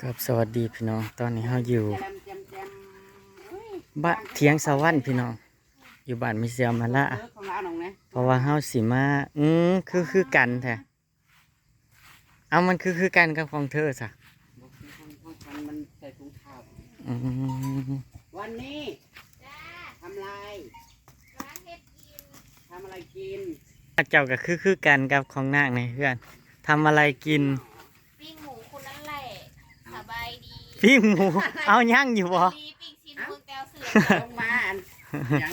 ครับสวัสดีพี่น้อง ตอนนี้เราอยู่แจมแจมแจมเอ้ยบ้านเทียงสวรรค์พี่น้อง อยู่บ้านมิเซียมาละเออของเราหนองนะเพราะว่าเฮาสิมาอืมคือคือกันแท้เอามันคือคือกันกับของเธอซะบอกสิของของฉันมันใส่ถุงเท้าอืมวันนี้ทำอะไรทำอะไรกิน เจ้าก็คือคือกันกับของนางในเพื่อนทำอะไรกิน ปิ้งหมูคุณนั่นแหละสบายดี ปิ้งหมู เอาย่างอยู่บ่ดีปิ้งชิ้นเมืองแต้วเสือลงมาอันหยัง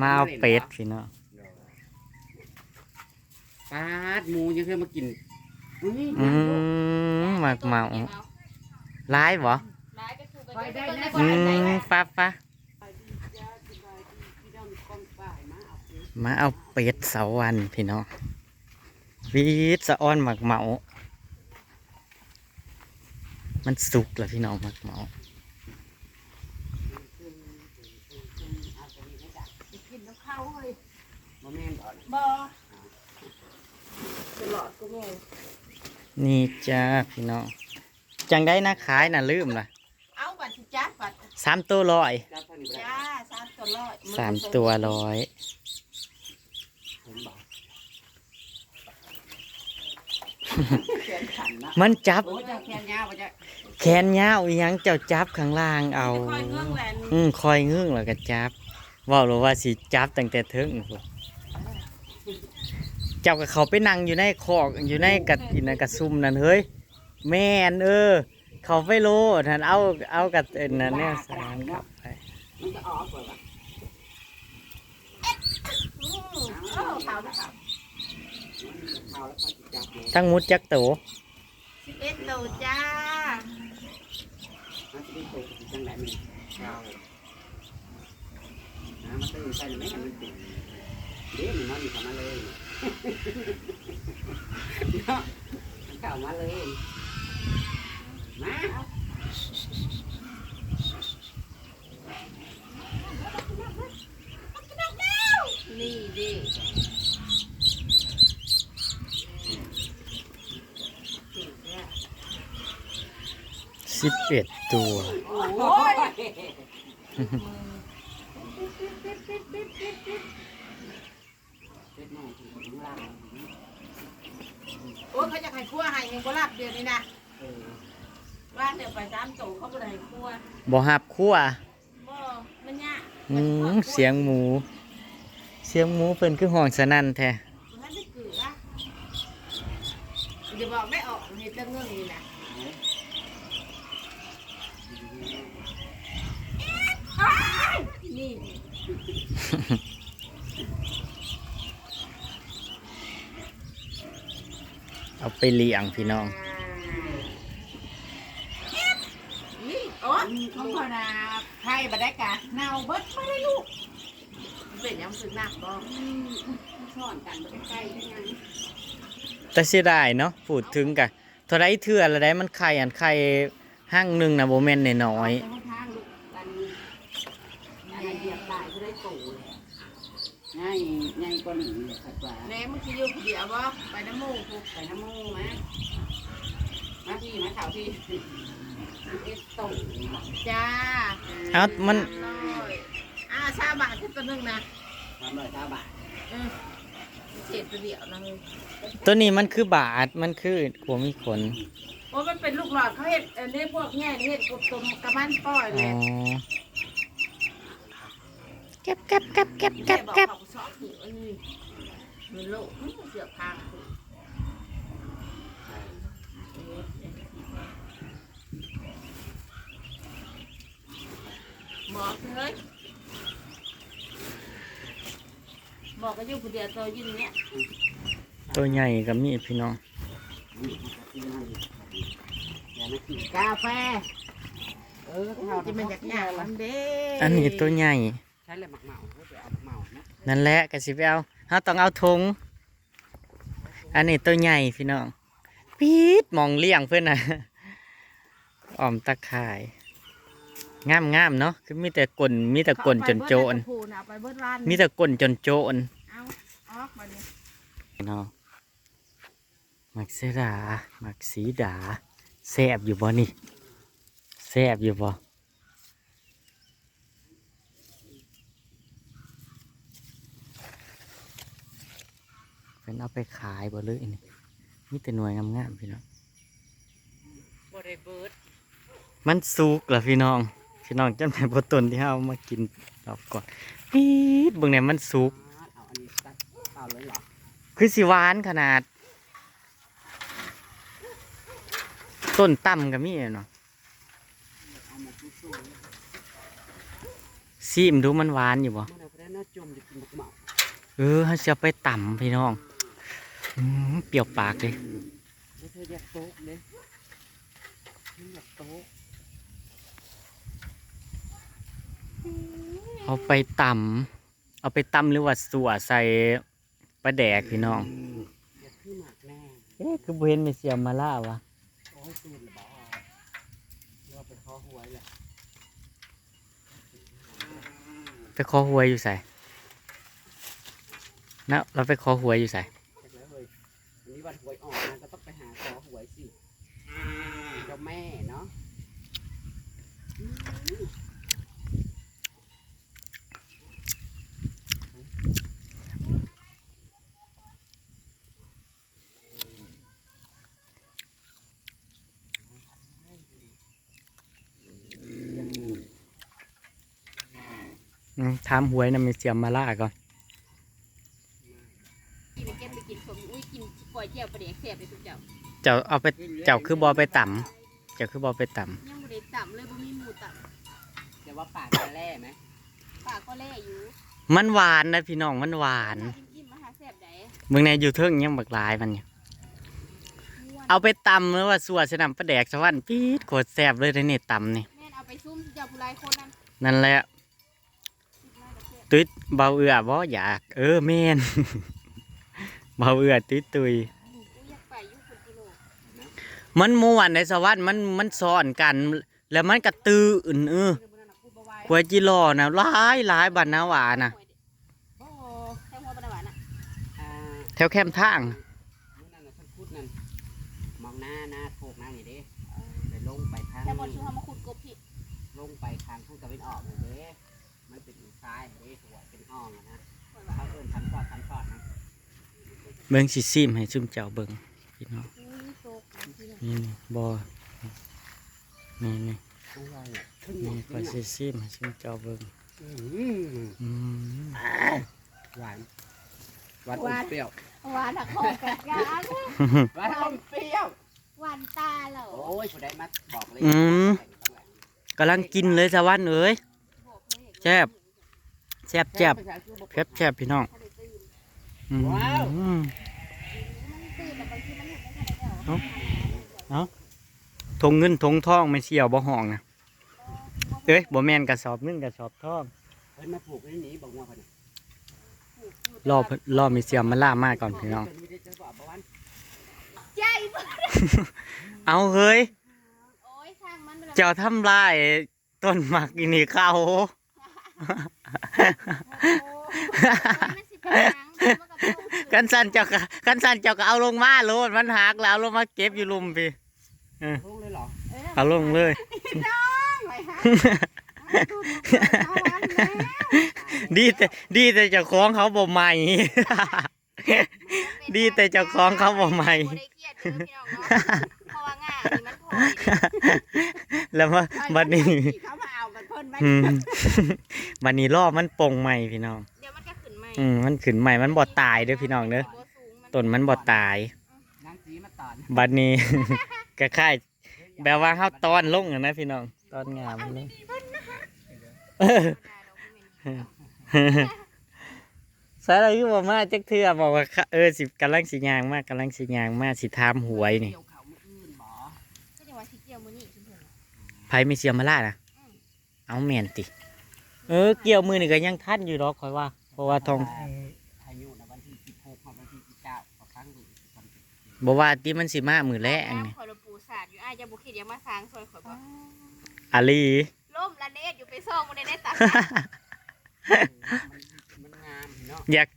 มาเอาเป็ดพี่น้องปาดหมูยังเคยมากินอุ้ยอืมหมักเมาร้ายบ่ร้ายก็คือไปเบิ่งในบ่อือนไหนมป้าป้ามาเอาเป็ดเสาวันพี่น้องวีดสะอ้อนหมักเหมา มันสุกแล้วพี่น้องหมักเหมากินน้ำข้าวเฮ้ยบ่แม่นบ่บ่ตลอดกูแม่นี่จ้าพี่น้อง จังได้นะขายน่ะลืมล่ะเอาบัตรจ้าบัตรสามตัวร้อยจับเท่านี้บ่ได้จ้าสามตัวร้อยสามตัวร้อยผมบอกแขนขันนะมันจับโอ้เจ้า แขนยาวบ่จ้ะแขนยาวอีหยังเจ้าจับข้างล่างเอาคอยเงื่องแหวนอืมคอยงึ่งแล้วก็จับเว่าหรือว่าสิจับตั้งแต่เทิงพุ่นเจ้ากับเขาไปนั่งอยู่ในคอกอยู่ในกระอินนกระซุ่มนั่นเฮ้ยแม่นเออ เขาไปโลท่านเอาเอากับเอ็นนั่นเนี่ยสารกลับไปมันจะออกเปล่าวะอืมเออขาวนะครับเอาแล้วเขาจะจับเลยทั้งมุดจักโตสิบเอ็ดโลจ้า มันจะได้โตกับจังไหนมันเอา น้ำมันตื่นใหมมันเดี๋ยวมันนอนอยู่กับมันเลยเนาะเข้ามาเลยมานี่ดิสิบเอ็ดตัว โอ้ย เล็กน้อยถึงข้างล่างโอ้ยเขาจะให้คั่วให้ยังก็รับเดือนนี้นะว่าเดี๋ยวไปสามโตเขาบ่ได้ให้คั่วบ่หับคั่วบ่มันยากอืมเสียงหมู เสียงหมูเพิ่นคือห้องสนั่นแท้มันได้เกลือเดี๋ยวบอกไม่ออกเห็นแต่เงื่อนนี่นะ นี่ เอาไปเลี้ยงพี่น้องนี่โอ้เขาพอนาไข่บดได้กะเน่าเบิดไม่ได้ลูกมันเป็นยังสึกหนักบ่ซ่อนกันใกล้ๆได้ไงแต่เสียดายเนาะพูดถึงกะเท่าไรเทื่อละได้มันไข่อันไข่ห้างหนึ่งนะโบแมนน้อยแต่ว่าทางลูกกันอะไรเหยียบตายก็ได้โตเลยง่ายง่าย กว่าหนึ่งเลยครับว่าแม่มึงสิอยู่ผู้เดียวบ่ไปน้ำมูกกูไปน้ำมูกมามาพี่มาข่าวพี่เอ็ดโตจ้าๆเอามัน ร้อยอ่าชาบาทที่ตัวหนึงนะทำเลยชาวบ้านเออเศษตัวเดียวนะเฮ้ยตัวนี้มันคือบาทมันคือหัวมีขนโอ้มันเป็นลูกหลอดเขาเห็ดอันนี้พวกแง่นี่เห็ดกบตมกระมันป้อยอ๋เลอยเก็บเก็บเก็บเก็บเก็บเก็บแม่บอกเขาสอบถืออันนี้มันโลกอื้อเสือกพางถือบอกเฮ้ย บอกก็อยู่ผู้เดียวตัวยืนเนี้ยตัวใหญ่กับมีพี่น้องอย่ามากินกาแฟ เออเขาจะเป็นจากอย่างมันเด้ อันนี้ตัวใหญ่ ใช้เลยหมักเมาเขาไปเอาหมักเมานะนั่นแหละกะสิไปเอาเราต้องเอาทงอันนี้ตัวใหญ่พี่น้องปี๊ดมองเลี้ยงเพื่อนน่ะอ้อมตะข่ายงามงามๆเนาะคือมีแต่กลนมีแต่กลนจนโจนผูน่ะไปเบิดร้านมีแต่กลนจนโจนเอาออกมาเนี่ยเนาะมักเสดามักสีดาแซ่บอยู่บ่นี่แซ่บอยู่บ่ เป็นเอาไปขายบ่เลยนี่มีแต่หน่วยงามๆพี่น้องบ่ได้เบิดมันสุกเหรอพี่น้อง พี่น้องจำได้บ่ต้นที่เฮาเอามากินรอบก่อนปี๊ดเบิ่งเนี่ยมันสุกเอาอันนี้ตัดเอาเลยเหรอคือสิหวานขนาด ต้นต่ำก็มีเนาะเอามาสู้ๆเลยซีมดูมันหวานอยู่บ่ เมื่อไหร่พระน่าจมจะกินบักเหมาเออเขาจะไปต่ำพี่น้องอืม เปรี้ยวปากเลยแล้วเธออยากโต๊ะเลยเธออยากโต๊ะเอาไปตำเอาไปตำหรือว่าสัวใส่ปลาแดกพี่น้องเอ๊ะคือบ่เห็นไม่เสียมาล่าวะโอ้ยตื่นหรือเปล่าเราไปขอหวยแหละไปขอหวยอยู่ใส่นะเราไปขอหวยอยู่ใส่ เสร็จแล้วเลย วันนี้วันหวยออกนะก็ต้องไปหาขอหวยสิเจ้าแม่เนาะอืมถามหวยนะม่เสียมมาล่าก่อนไปเก็บไปกินสมอุ้ยกินก๋วยเตี๋ยวปลาแดกแซ่บเลยทุก เจ้าเจ้าเอาไปเจ้าคือบอไปต่ำเจ้าคือบอไปต่ยังบ่ได้ต่ำเลยบ่มีหมูต่เดี๋ยวว่าปากจะแล่ไหมำปากก็แล่อยู่ำมันหวานนะพี่น้องมันหวานกินๆมาหาแซ่บใดเมืองในอยู่เทิงยังบักหลายมันเนี่ยม่วนเอาไปตำหรือว่าสัวสนำปลาแดกสวรรค์ปี๊ดโคตรแซ่บเลยนะนี่ตำนี่แม่นเอาไปซุ่มเจ้าผู้หลายคนนั้นนั่นแหละคิดมาก็แซ่บตุ้ยเบาเอือบ่อยาก เออแม่น เบาเอือตุ้ยตุยกูอยากไปอยู่คนกิโล มันม่วนในสวรรค์มันมันซ้อนกัน แล้วมันกระตืออื่นเออเดี๋ยวมื้อนั้นน่ะกูบ่ไหวควยจิรอนะหลายหลายบันนาวานะโอ้แค่หัวบ่ได้หวานน่ะอ่าแถวแคมป์ทางมื่อนั้นน่ะท่านพูดนั่นมองหน้าหน้าโถกหน้านี่เด้ไปลงไปทางแต่บ่ชื่อเฮามาขุดกบพี่ลงไปทางทุ่งตะวันออกเลยเด้มันเป็นซ้ายเด้หัวเป็นอ่องอะนะเขาเอิ้นทันฟอดทันฟอดนะเบิ่งสิซิมให้ซุ่มเจ้าเบิ่งพี่น้องอุ้ยโตกพี่ น้องนี่นี่บ่นี่นี่ของเราเนี่ยขึ้นนี่ขึ้ก็สิซิมให้ซุ่มเจ้าเบิ่งอืมอืมหวานหวานอมเปรี้ยวหวานอะของกับยาหวานอมเปรี้ยวหวานตาเหรอโอ้ยผู้ใดมาบอกเลยอืมกำลังกินเลยสวรรค์เอ้ยบอกเลยแซ่บแซ่บแซ่บแซ่บแซ่บพี่น้องถ้าได้ตื่นอืมมันตื่นแต่บางทีมันเห็นไม่ทันแล้วทงเงินทงทองไม่เสี่ยวบ่ห้องนะเอ้ยบ่แม่นกระสอบเงินกระสอบทองเพิ่นมาปลูกในนี้บอกว่าเพิ่นน่ะรอเพิ่นรอมีเสียมมาล่ามาก่อนพี่น้อง เพิ่นมีได้จะบอกบ่วันใจบ่เอาเฮ้ย โอ้ยช่างมันเจ้าทำลายต้นหมักอีนี่เขามันสิเป็นหยังมันก็บ่รู้กันสันเจ้าก็กันสันเจ้าก็เอาลงมาโลดมันหักแล้วเอาลงมาเก็บอยู่ลุมพี่ ลงเลยเหรอเออเอาลงเลยไปหาเอาวันแล้วดีแต่ดีแต่เจ้าของเขาบ่ใหม่ ดีแต่เจ้าของเขาบ่ใหม่บ่ได้เครียดเด้อพี่น้องเนาะเพราะว่าง่านี่มันพอยเด้แล้วมาบัดนี้เขามาเอากันเพิ่นไหมอืมบัดนี้รอบมันปงใหม่พี่น้องเดี๋ยวมันก็ขึ้นใหม่อืมมันขึ้นใหม่มันบ่ตายเด้อพี่น้องเด้อบ่สูงต้นมันบ่ตายนางสีมาตอนบัดนี้ ก็ค่ายแบบว่าเฮาตอนลงอะนะพี่น้องตอนงามมันลงเออสาระคือบ่มาจักเทื่อบอกว่าค่ะเออสิกำลังสิยางมากกำลังสิยางมาสิถามหวยนี่เกี่ยวเขามื้ออื่นบ่ก็จะว่าสิเกี่ยวมื้อนี้เพิ่นไผมีเสียมาล่านะเอาแม่นติ เออเกี่ยวมือนี่ก็ยังทันอยู่ดอกคอยว่า เพราะว่าทองอายุนะวันที่16กับวันที่19เขาครั้งหนึ่งทำเป็นบ่ว่าติมันสิมามือแรกนี่ข่อยละปูสาด อยู่อ้ายจะบ่คิดอยากมาสร้างซอยข่อยบ่อาลี ล่มละเนตอยู่ไปซ่องบ่ได้ได้ตามันงามเนาะอยาก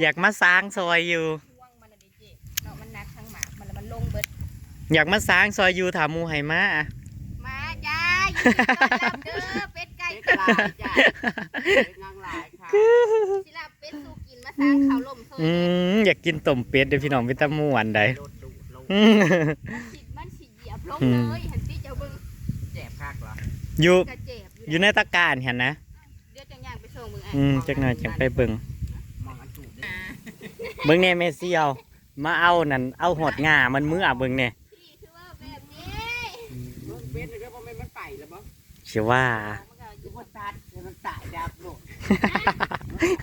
อยากมาสร้างซอยอยู่ ช่วงมันน่ะเด้เจ๊เนาะมันหนักทั้งหมากมันแล้วมันลงเบิดอยากมาสร้างซอยอยู่ถามหมูไห้มาอะ มาจ้าอยู่ที่ต้อนรับเด้อเป็ดไก่เป็ดกลายจ้ะเป็ดนางลายค่ะสิลาเป็ดสู่กินมาสร้างข้าวลมซอยอืมอยากกินต้มเป็ดเด้อพี่น้องวิตาม่วนใดโดดดูดลงอืมมั นสิมันสิเหยียบลงเลยหันสิเจ้าเบิ่งแจ็บคักเหรออยู่กระเจ็บอยู่อยู่ในตะกร้ารเห็นนะเดี๋ยวจังย่างไปส่งมึงอะอืมจักหน่อยจังไปเบิ่งมองอันจูบดิเบิ่งแน่เมเซียวมาเอานั่นเอาหดง่ามันมืออะเบิ่งแน่พี่คือว่าแบบนี้เบิ่งเป็ดเลยก็บ่แม่นมันไปแล้วบ่เชื่อว่า มันก็อคืยู่อว่าตัดให้มันตายดับโลด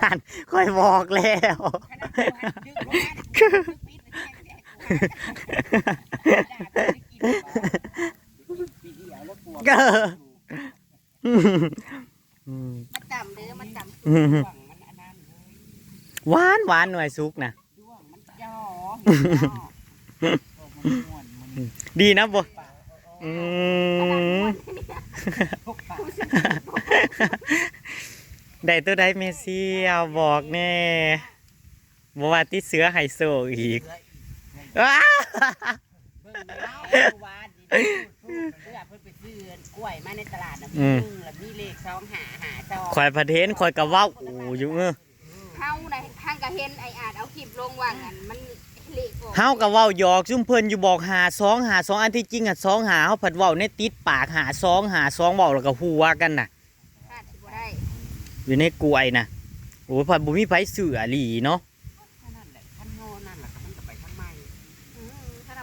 หันค่อยบอกแล้วขนาดกูหันดึกว่ากูปิดแล้วแจ้งแจ้งกูหันด่ากูได้กินบ่ปีเดียวแล้ว กลัวเก้ออืมมาต่ำเด้อมาต่ำอืมด้วงมันอันนั้นเลยหวานหวานหน่วยซุกนะด้วงมันย่อโอ้มันม่วนมันดีนะบ่อืมพกปากได้ตัวใดเมเซียวบอกแน่บ่ว่าติเสือไฮโซอีกอ้าเบิ่งแล้ ววานนี่พูดพูดเพื่อเพิ่นไปซื้อกล้วยมาในตลาดน่ะมีหนึ่งแล้วมีเลขสองหาหาสองข่อยประเทนข่อยก็เว้าโอ้อยู่เออเฮาในทางก็เห็นไอ้อาจเอาคลิปลงว่างอันมันเละออกเฮาก็เว้าหยอกซุ่มเพิ่นอยู่บอกหาสองหาสองอันที่จริงอะสองหาเฮาผัดเว้าในติดปากหาสองหาสองเว้าแล้วก็ฮู้ว่ากันน่ะ คาดสิบ่ได้อยู่ในกล้วยน่ะโอ้ยผัดบ่มีไผเสือหลีเนาะ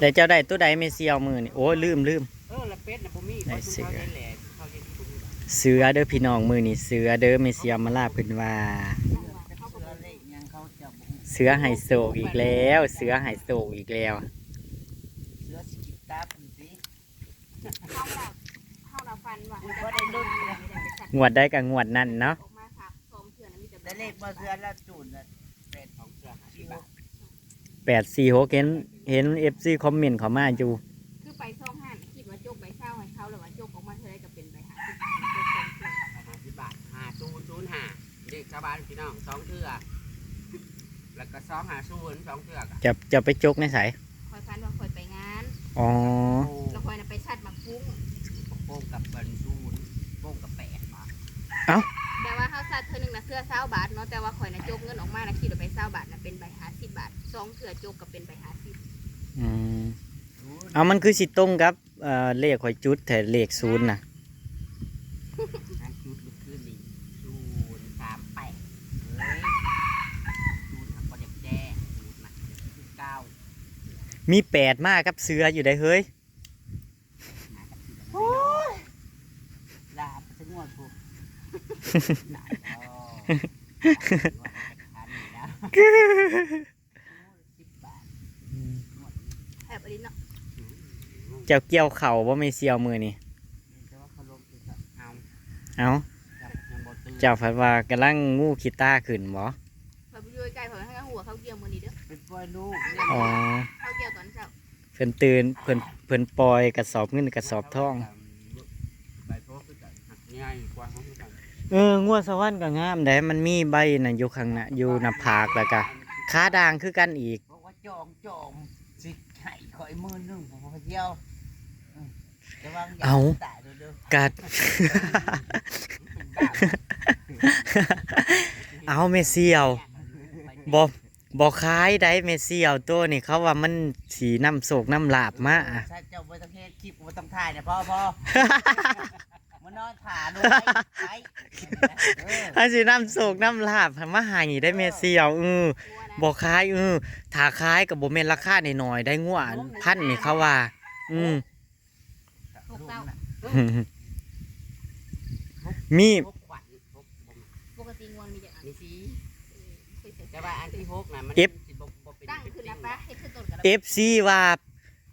เราแต่เจ้าได้ตัวใดเมเซียวมือนี่โอ้ยลืมลืมเออแล้วเป็ดน่ะบ่มีได้เขาเสืชุอมเขาได้แหละเขาเย็นบ่มีเสือเด้อพี่น้องมือนี่เสือเด้อเมเซียวมาลาเพิ่นว่าแต่เขาก็เลขยังเขาจะบ่ฮู้เสือไฮโซอีกแล้ว เสือไฮโซอีกแล้วเสือสิกินตาปุ่นสิเฮาเราเฮาเราฟันว่าบ่ได้ลุ้นนะงวดได้กับงวดนั่นเนาะออกมาสับสองเถื่อนมีแต่ได้เลขบ่เสือละจูนน่ะเป็ดของเสือหาที่บ้าน แปดสี่หกเห็นเห็นเอฟซีคอมเมนต์เขามาอยู่คือไปซ่องห้านคิดว่าจกใบเศร้าให้เขาแล้วว่าจกออกมาเท่าไรก็เป็นใบหาสิบบาทจกสองเถื่อนหาที่บ้านหาศูนย์ศูนย์หาเลขชาวบ้านพี่น้องสองเทื่อแล้วก็สองหาศูนย์สองเทื่อก็จะจะไปจกในสายคอยฟันว่าคอยไปงานอ๋อโอ้แล้วคอยน่ะไปชัดหมักฟุ้งโป้งกับเบิ่นศูนย์โป้งกับแปดบาทแต่ว่าเขาชัดเธอหนึ่งนะเสื้อเศร้าบาทเนาะแต่ว่าคอยน่ะจกเงินออกมานะคิดว่าใบเศร้าบาทน่ะเป็นใบหาสิบบาทสองเถื่อจกก็เป็นใบหาสิบอืมเอามันคือสิตรงกับเอ่อเลขข่อยจุดแต่เลขศูนย์น่ะนั่นจุดลุกขึ้นนี่ศูนย์สามแปดเฮ้ยศูนย์หักก็เด็กแจ้ศูนย์นะคือเก้ามีแปดมากกับเสืออยู่ได้เฮ้ยโอ้ยลาไปถึงงวดกูหนา แอบอลินเนาะเจ้าเกี่ยวเข่าว่าไม่เซียวมือนี่แต่ว่าเขาลงคือเอาเอาจับยังบ่ตื่นเจ้าพัดว่ากำลังงูขีต้าขึ้นบ่คอยไปอยู่ใกล้คอยให้หัวเขาเกี่ยวมือนี้เด้อเป็นปล่อยลูกอ๋อเขาเกี่ยวตอนเช้าเพิ่นตื่นเพิ่นเพิ่นปล่อยกระสอบเงินกระสอบทอง ไปพบกันหักง่ายกว่าเขาคือกัน เอองัวสวรรค์ก็งามได้มันมีใบน่ะอยู่ข้างหน้าอยู่หน้าผากแล้วก็ขาด่างคือกันอีกบอกว่าจองจองสิไข่ข่อยมือหนึงผมพอเที่ยวเออระวังอย่าเอาตายเด้อเด้อกัดเป็นบ้าเอาเมเซียวบอบอคล้ายได้เมเซียวตัวนี่เขาว่ามันสีน้ำโศกน้ำลาบมาอะ ถ้าเจ้าบ่ต้องเฮ็ดคลิปบ่ต้องถ่ายนะพ่อพ่อมา นอนถ่าด้วยไปเอออันสีน้ำโศกน้ำลาบมาใหายได้เมเซียวเออกลัวนะบอคล้ายเออถ้าคล้ายกับโบเมนราคาหน่อยๆได้งัวพันนี่เขาว่า อืมถูกเต้ามีพกขวัญพกบ่มปกติงวงมีแต่อันนี่สิเคยใส่แต่ว่าอันที่พกน่ะมันเอฟสิบ่บ่เป็นตั้งเป็นขึ้นติ้นะงปะให้ขึ้นต้นกันเอฟซีว่า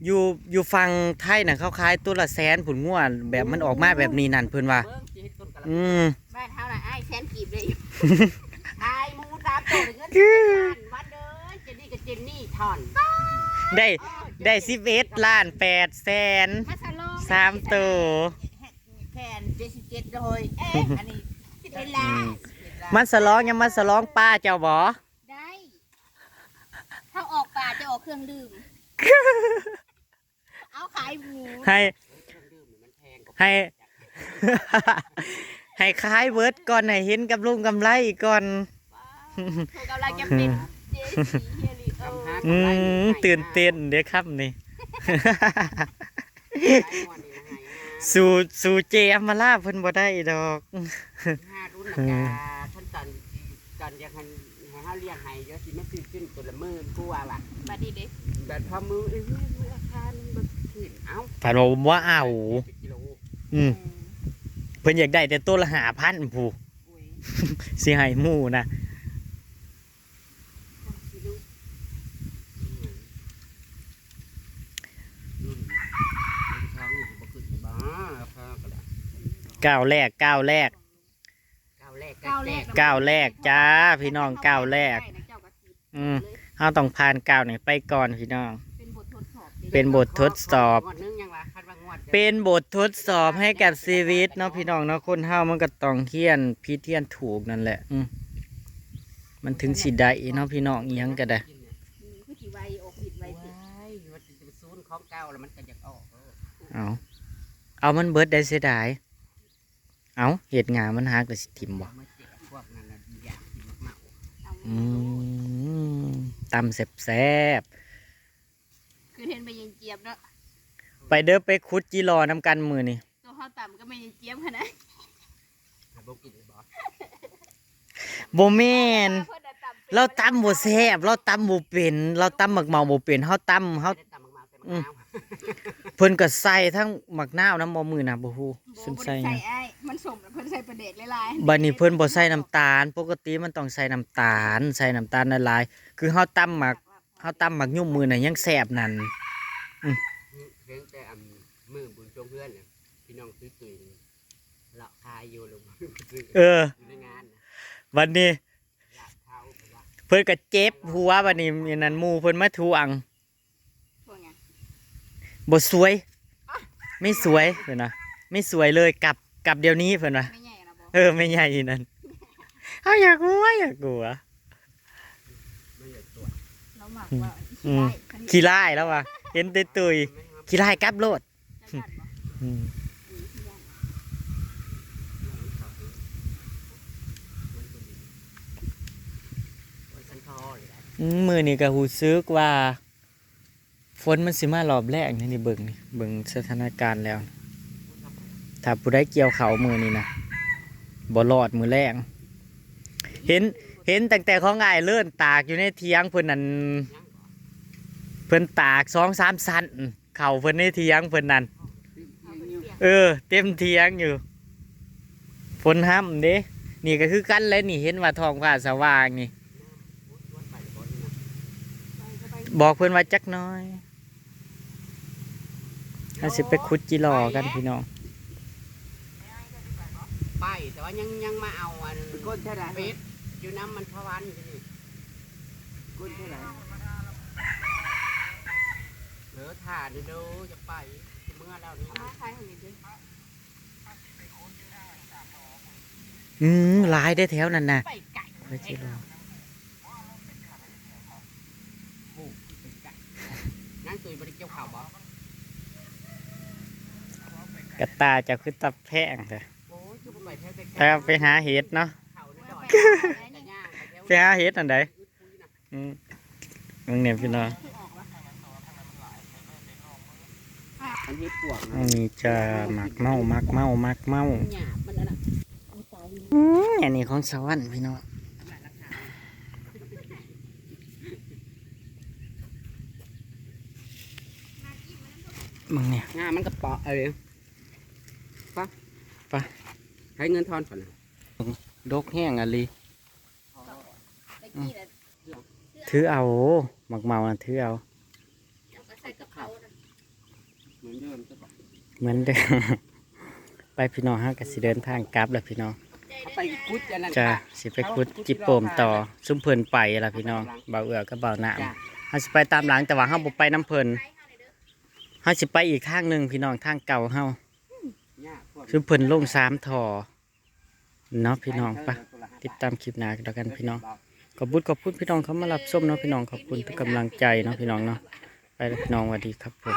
อยู่อยู่ฟังไทยน่ะเขาขายตัวละแสนผุนงัวแบบมันออกมาแบบนี้นั่นเพิ่นว่า เบิ่งสิเฮ็ดต้นกะละอืม บ้านเฮาน่ะอ้ายแสนกีบเลยอายหมูตามโตเงินสิบล้านวันเด้อเจนนี่กับเจนนี่ถอนได้ได้สิบเอ็ดล้านแปดแสนมาสลองสามตัวแค่น77เลยเอ๊ะอันนี้เวลามันสลองยังมันสลองป้าเจ้าบ่ได้ ถ้าออกป่าจะออกเครื่องดื่มเอาขายหมูให้เครื่องดื่มเนี่ยมันแพงกว่าให้ ให้คล้ายเวิร์ดก่อนให้เห็นกับลุงกำไรก่อนเขากำลังจะเป็นเจสีเฮลิโอกำฮักอืมตื่นเต้นเด้อครับนี่ สู่สู่เจอมาลาเพิ่นบ่ได้ดอกห้ารุ่นนะกาท่านตอนตอนยังให้ให้เขาเลี้ยงให้เยอะสิไม่ซื้อขึ้นตัวละหมื่นกูว่าล่ะบัดนี้เด้แบบพอมือเอ้ยมือ ราคามันบ่ขึ้นเอ้าผ่านบอกว่าเอาเป็นกิโลอืมเพิ่นอยากได้แต่ตัวละ5,000ผู้อุ้ยสิให้หมู่นะสิลูกรุ่นรุ่นท้องนี่บ่ขึ้นบ้าราคาก็ได้ก้าวแรกก้าวแรกก้าวแรกก้าวแรก ก้าวแรกจ้าพี่น้องก้าวแรกอืมเฮาต้องผ่านก้าวนี้ไปก่อนพี่น้อง เป็นบททดสอบด้เป็นบททดสอบงวดนึงยังว่าคาดว่างวดจะเป็นบททดสอบให้กับชีวิตเนาะพี่น้องเนาะคนเฮามันก็ต้องเทียนพิเทียนถูกนั่นแหละอืมมันถึงสิได้เนาะพี่น้องอิหยังก็ได้อืมคือสิไวออกผิดไวว้าสิยว่าจะเป็นศูนย์ของเก่าแล้วมันก็อยากออกเออเอาเอามันเบิดได้เสียดายเอาเหตุงานมันหากระสิทิมบ่มาแจกพวกนั้นน่ะอยากกินมากๆเอาอืมตำแซ่บ คือเห็นไปยังเจี๊ยบเนาะๆไปเด้อไปคุดจีรอน้ำกันมือนี่ตัวเฮาต่ำก็ไม่ยังเจี๊ยบขนาดถ้าบ่กินเลยบ่โบแมนเพิ่นน่ะต่ำป็นเราตำบ่แซ่บเราตำบ่เป็นเราตำหมักเมาบ่เป็นเฮาตำเฮาไม่ได้ตำมากๆแต่มะนาวเพิ่นก็ใส่ทั้งหมักนาวน้ำบ่มือน่ะบ่ฮู้บ่ซึ่งบ่ใส่ได้หยัใส่งไอ้มันสมแล้วเพิ่นใส่ประเด็กหลายๆบัดนี้เพิ่นบ่ใส่น้ำตาล ปกติมันต้องใส่น้ำตาล ใส่น้ำตาลหลายๆคือเฮาตำหมัก เฮาตำหมักยุ่มมือน่ะยังแซ่บนั่นเพียงแต่อันมือบุญจงเพื่อนน่ะพี่น้องซื้อตุยเลาะคายอยู่ลงมาซื้อเออ อยู่ในงานน่ะวันนี้ ลาบเท้าไปว่าเพิ่นก็เจ็บหัวบัดนี้อันนั้นหมู่เพิ่นมาทวงพวกเนี้ยบ่สวย ไม่สวยเพิ่นนะไม่สวยเลยกลับกลับเดี๋ยวนี้เพิ่นว่าไม่ใหญ่นะบ่เออไม่ใหญ่นั่นเอาอยากกลัวอยากกลัว ไม่อยากตรวจ เราหมักว่า อืมได้คันนี้ขี้ร้ายแล้วว่ะเห็นตุยตุยๆขี้ร้ายกลับโลดจะกัดบ่อืมอืมที่ย่านวันสันคอเลยนะอืมมือนี่ก็หูซึกว่า ฝนมันสิมารอบแรกนี่นี่เบิ่งนี่เบิ่งสถานการณ์แล้ว ถ้าผู้ได้เกี่ยวเขามือนี่นะบ่รอดมือแรงเห็นเห็นตั้งแต่ของอ้ายเลื่อนตากอยู่ในเทียงเพิ่นนั่น เพิ่นตากสองสามสันเข่าเพิ่นในเทียงเพิ่นนั่นเอาไปเปียกเออ เต็มเทียงอยู่ฝนห้ำเด้นี่ก็คือกันเลยนี่เห็นว่าท้องฟ้าสว่างนี่วัดไปบ่นี่นะไปก็ไปบอกเพิ่นว่าจักหน้อยถ้าสิไปขุดจิรอกันพี่น้องไปแต่ว่ายังยังมาเอาอันเป็นก้นเท่าไหร่เป็ดอยู่น้ำมันพะวันอยู่นี่ก้นเท่าไหร่ เหลือถ่านเดูจะไปเมื่อแล้วนี่เอามาขายให้หน่อยเด้ออืมหลายได้อแถวนั้นน่ะไปไก่ไปจิรอผูกเป็นไก่นั่งตุยบริเกี่ยวข่าวบ่กระตาจะคือตับแพงเถอะโอ้ยคือบ่ไปแถวไกลๆไปเอาไปหาเห็ดเนาะเขาในดอยจะย่างไปแถวไปหาเห็ดอันใดอืมมึงเนี่ยพี่น้อง อันนี้ปวกอันนี้จะหมักเมาหมักเมาหมักเมาหยาบมันนั่นน่ะอืมอันนี้ของสวรรค์พี่น้องมึงเนี่ยงามันก็เปาะเอ้ยปะปะให้เงินทอนก่อนนะดกแห้งอะลีตะกี้น่ะถือเอาหมักเมาน่ะถือเอาเอาก็ใส่กระเพราน่ะ เหมือนเดิมจะบอก เหมือนเดิมไปพี่น้องฮะก็สิเดินทางกลับแล้วพี่น้องใจเด้อไปคุดอันนั้นจะค่ะสิไปคุดจิโปมต่อซุ่มเพิ่นไปละพี่น้องเบาเอือก็เบาหนามจ้ะเฮาสิไปตามหลังแต่ว่าเฮาบ่ไปน้ำเพิ่นเฮาสิไปอีกทางหนึงพี่น้องทางเก่าเฮาหญ้าพวกซุ่มเพิ่นลงสามท่อเนาะพี่น้องไปติดตามคลิปหน้ากันแล้วกันพี่น้องขอบคุณขอบคุณพี่น้องเขามารับชมเนาะพี่น้องขอบคุณทุกกำลังใจเนาะพี่น้องเนาะไปแล้วพี่น้องสวัสดีครับผม